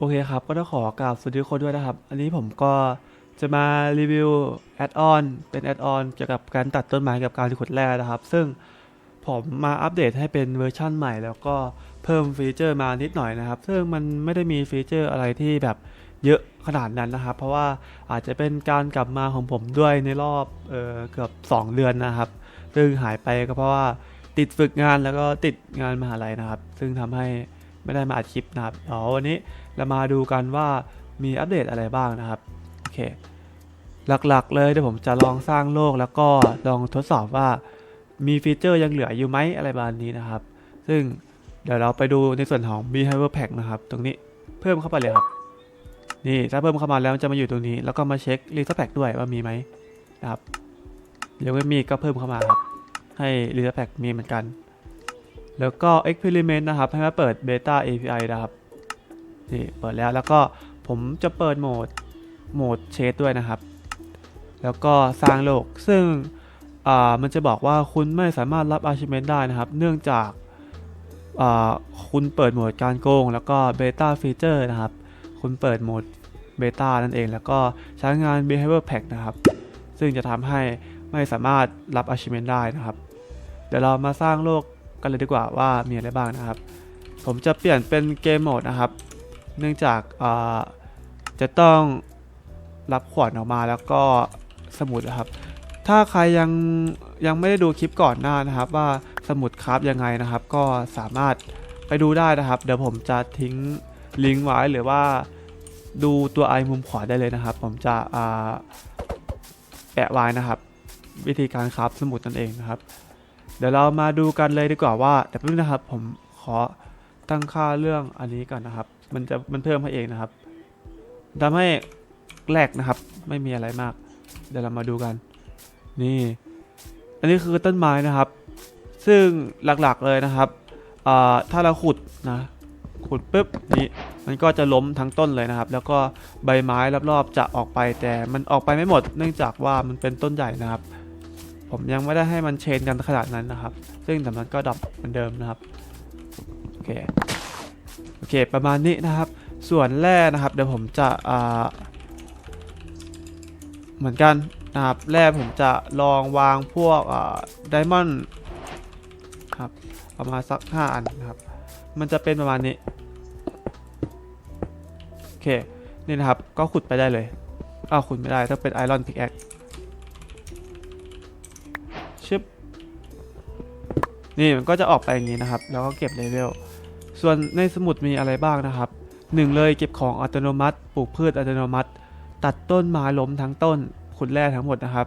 โอเคครับ ก็ต้องขอกราบสวัสดีทุกคนด้วยนะครับ อันนี้ผมก็จะมารีวิวแอดออนเป็นแอดออนเกี่ยวกับการตัดต้นไม้กับการขุดแร่นะครับ ซึ่งผมมาอัปเดตให้เป็นเวอร์ชั่นใหม่ แล้วก็เพิ่มฟีเจอร์มานิดหน่อยนะครับ ซึ่งมันไม่ได้มีฟีเจอร์อะไรที่แบบเยอะขนาดนั้นนะครับ เพราะว่าอาจจะเป็นการกลับมาของผมด้วยในรอบเออเกือบ 2 เดือนนะครับ ซึ่งหายไปก็เพราะว่าติดฝึกงานแล้วก็ติดงานมหาลัยนะครับ ซึ่งทำให้ ไม่ได้มาอัดคลิปนะครับเดี๋ยววันนี้เรามาดูกันว่ามีอัปเดตอะไรบ้างนะครับโอเคหลักๆ เลยเดี๋ยวผมจะลองสร้างโลกแล้วก็ลองทดสอบว่ามีฟีเจอร์ยังเหลืออยู่ไหมอะไรประมาณนี้นะครับ ซึ่งเดี๋ยวเราไปดูในส่วนของ Behavior Pack นะครับ ตรงนี้เพิ่มเข้าไปเลยครับ นี่ถ้าเพิ่มเข้ามาแล้วจะมาอยู่ตรงนี้ แล้วก็มาเช็ค Resource Pack ด้วยว่ามีไหมนะครับยังไม่มีก็เพิ่มเข้ามาครับ ให้ Resource Pack มีเหมือนกัน แล้วก็ Experiment นะครับให้มาเปิด Beta API นะครับนี่เปิดแล้วแล้วก็ผมจะเปิดโหมดโหมดเชดด้วยนะครับ แล้วก็สร้างโลก ซึ่งอ่ามันจะบอกว่าคุณไม่สามารถรับ achievement ได้นะครับ เนื่องจากอ่าคุณเปิดโหมดการโกง แล้วก็ beta feature นะครับ คุณเปิดโหมด beta นั่นเอง แล้วก็ใช้งาน behavior pack นะครับ ซึ่งจะทำให้ไม่สามารถรับ achievement ได้นะครับ เดี๋ยวเรามาสร้างโลก กันเลยดีกว่าว่ามีอะไรบ้างนะครับ ผมจะเปลี่ยนเป็นเกมโหมดนะครับ เนื่องจากาจะต้องรับขวดออกมาแล้วก็สมุดนะครับ ถ้าใครยังยังไม่ได้ดูคลิปก่อนหน้านะครับ ว่าสมุดคราฟยังไงนะครับ ก็สามารถไปดูได้นะครับ เดี๋ยวผมจะทิ้งลิงก์ไว้หรือว่าดูตัวไอมุมขวาได้เลยนะครับ ผมจะแปะไว้นะครับ วิธีการคราฟสมุดนั่นเองนะครับ เดี๋ยวเรามาดูกันเลยดีกว่าว่าแต่เพิ่งนะครับ ผมขอตั้งค่าเรื่องอันนี้ก่อนนะครับ มันจะมันเพิ่มให้เองนะครับทำให้แรกนะครับ ไม่มีอะไรมาก เดี๋ยวเรามาดูกัน นี่ อันนี้คือต้นไม้นะครับ ซึ่งหลักๆเลยนะครับถ้าเราขุดนะขุดปุ๊บนี่มันก็จะล้มทั้งต้นเลยนะครับ แล้วก็ใบไม้รอบๆจะออกไปแต่มันออกไปไม่หมด เนื่องจากว่ามันเป็นต้นใหญ่นะครับ ผมยังไม่ได้ให้มันเชนกันขนาดนั้นนะครับ ซึ่งแต่มันก็ดับเหมือนเดิมนะครับโอเคโอเค ประมาณนี้นะครับ ส่วนแร่นะครับ เดี๋ยวผมจะอ่าเหมือนกันนะครับแร่ผมจะลองวางพวกไดมอนด์ครับประมาณสัก5อันนะครับ มันจะเป็นประมาณนี้โอเคนี่นะครับก็ขุดไปได้เลยอ้าวขุดไม่ได้ต้องเป็นไอรอนพิกแอค นี่มันก็จะออกไปอย่างนี้นะครับ แล้วก็เก็บเลเวล ส่วนในสมุดมีอะไรบ้างนะครับหนึ่งเลยเก็บของอัตโนมัติ ปลูกพืชอัตโนมัติ ตัดต้นไม้ล้มทั้งต้น ขุดแร่ทั้งหมดนะครับ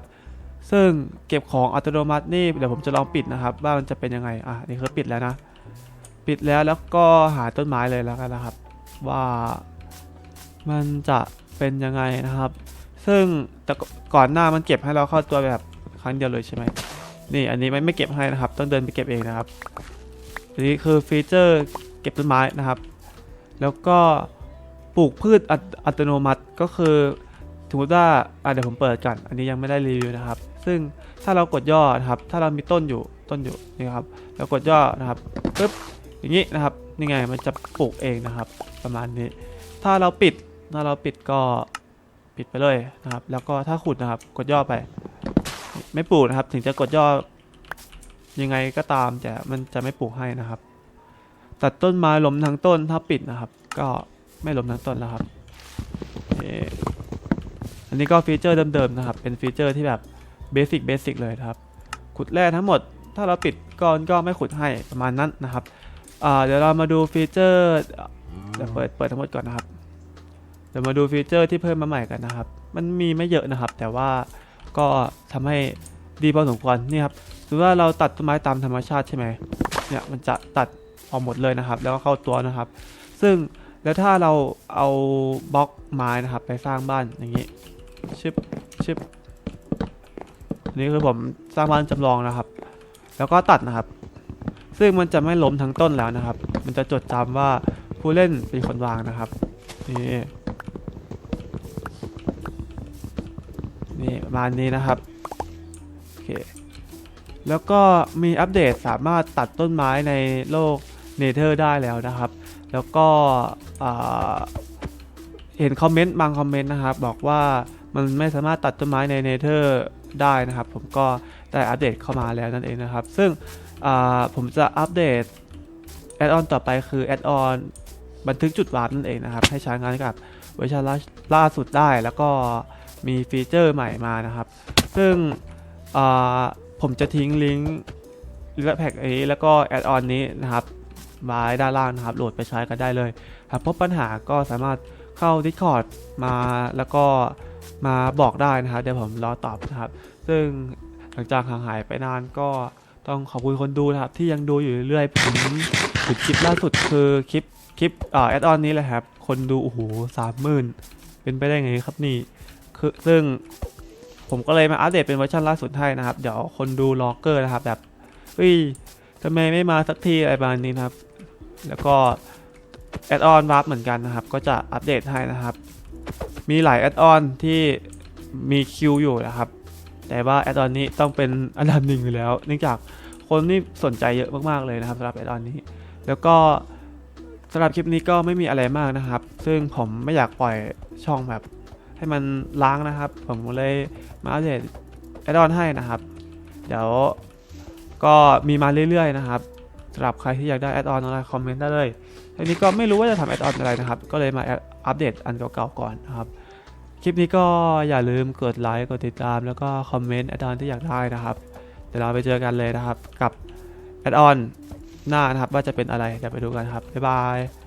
ซึ่งเก็บของอัตโนมัตินี่เดี๋ยวผมจะลองปิดนะครับ ว่ามันจะเป็นยังไง อะนี่คือปิดแล้วนะ ปิดแล้วแล้วก็หาต้นไม้เลยแล้วกันนะครับ ว่ามันจะเป็นยังไงนะครับ ซึ่งแต่ก่อนหน้ามันเก็บให้เราเข้าตัวแบบครั้งเดียวเลยใช่ไหม นี่อันนี้ไม่ไม่เก็บให้นะครับ ต้องเดินไปเก็บเองนะครับอันนี้คือฟีเจอร์เก็บต้นไม้นะครับ แล้วก็ปลูกพืชอัตอัตโนมัติก็คือสมมติว่าอะเดี๋ยวผมเปิดกัน อันนี้ยังไม่ได้รีวิวนะครับ ซึ่งถ้าเรากดย่อนะครับ ถ้าเรามีต้นอยู่ต้นอยู่นี่ครับแล้วกดย่อนะครับปึ๊บอย่างนี้นะครับนี่ไงมันจะปลูกเองนะครับ ประมาณนี้ ถ้าเราปิดถ้าเราปิดก็ปิดไปเลยนะครับ แล้วก็ถ้าขุดนะครับ กดย่อไป ไม่ปลูกนะครับ ถึงจะกดย่อยังไงก็ตามแต่มันจะไม่ปลูกให้นะครับ ตัดต้นไม้ล้มทั้งต้นถ้าปิดนะครับ ก็ไม่ล้มทั้งต้นแล้วครับอันนี้ก็ฟีเจอร์เดิมๆนะครับ เป็นฟีเจอร์ที่แบบเบสิกเบสิกเลยครับ ขุดแร่ทั้งหมด ถ้าเราปิดก็ก็ไม่ขุดให้ประมาณนั้นนะครับเดี๋ยวเรามาดูฟีเจอร์เดี๋ยวเปิดเปิดทั้งหมดก่อนนะครับ เดี๋ยวมาดูฟีเจอร์ที่เพิ่มมาใหม่กันนะครับ มันมีไม่เยอะนะครับ แต่ว่า ก็ทำให้ดีพอสมควรนี่ครับสมมติว่าเราตัดต้นไม้ตามธรรมชาติใช่ไหมเนี่ยมันจะตัดออกหมดเลยนะครับ แล้วก็เข้าตัวนะครับ ซึ่งแล้วถ้าเราเอาบล็อกไม้นะครับ ไปสร้างบ้านอย่างนี้ชึบชึบนนี่คือผมสร้างบ้านจำลองนะครับ แล้วก็ตัดนะครับ ซึ่งมันจะไม่ล้มทั้งต้นแล้วนะครับ มันจะจดจำว่าผู้เล่นเป็นคนวางนะครับนี่ นี่ประมาณนี้นะครับโอเคแล้วก็มีอัปเดตสามารถตัดต้นไม้ในโลกเนเธอร์ได้แล้วนะครับ แล้วก็เห็นคอมเมนต์บางคอมเมนต์นะครับ บอกว่ามันไม่สามารถตัดต้นไม้ในเนเธอร์ได้นะครับ ผมก็ได้อัปเดตเข้ามาแล้วนั่นเองนะครับ ซึ่งผมจะอัปเดตแอดออนต่อไปคือแอดออนบันทึกจุดวาร์ปนั่นเองนะครับ ให้ใช้งานกับเวอร์ชันล่าสุดได้แล้วก็ มีฟีเจอร์ใหม่มานะครับ ซึ่งผมจะทิ้งลิงก์ลิงก์แพ็กนี้แล้วก็แอดออนนี้นะครับไว้ด้านล่างนะครับโหลดไปใช้กันได้เลยหากพบปัญหาก็สามารถเข้า Discord มาแล้วก็มาบอกได้นะครับเดี๋ยวผมรอตอบนะครับ ซึ่งหลังจากห่างหายไปนานก็ต้องขอบคุณคนดูนะครับ ที่ยังดูอยู่เรื่อยๆผมถึงคลิปล่าสุดคือคลิปคลิปแอดออนนี้แหละครับ คนดูโอ้โหสามหมื่นเป็นไปได้ไงครับนี่ คือซึ่งผมก็เลยมาอัปเดตเป็นเวอร์ชันล่าสุดให้นะครับ เดี๋ยวคนดูล็อกเกอร์นะครับแบบเฮ้ยทำไมไม่มาสักทีอะไรประมาณนี้นะครับ แล้วก็แอดออนวาร์ปเหมือนกันนะครับ ก็จะอัปเดตให้นะครับ มีหลายแอดออนที่มีคิวอยู่นะครับ แต่ว่าแอดออนนี้ต้องเป็นอันดับหนึ่งอยู่แล้ว เนื่องจากคนนี่สนใจเยอะมากๆเลยนะครับสำหรับแอดออนนี้ แล้วก็สำหรับคลิปนี้ก็ไม่มีอะไรมากนะครับ ซึ่งผมไม่อยากปล่อยช่องแบบ ให้มันล้างนะครับ ผมเลยมาอัปเดตแอดออนให้นะครับ เดี๋ยวก็มีมาเรื่อยๆนะครับสำหรับใครที่อยากได้แอดออนอะไรคอมเมนต์ได้เลยทีนี้ก็ไม่รู้ว่าจะทำแอดออนอะไรนะครับ ก็เลยมาอัปเดตอันเก่าๆก่อนนะครับ คลิปนี้ก็อย่าลืมกดไลค์กดติดตามแล้วก็คอมเมนต์แอดออนที่อยากได้นะครับ เดี๋ยวเราไปเจอกันเลยนะครับกับแอดออนหน้านะครับว่าจะเป็นอะไรเดี๋ยวไปดูกันครับบ๊ายบาย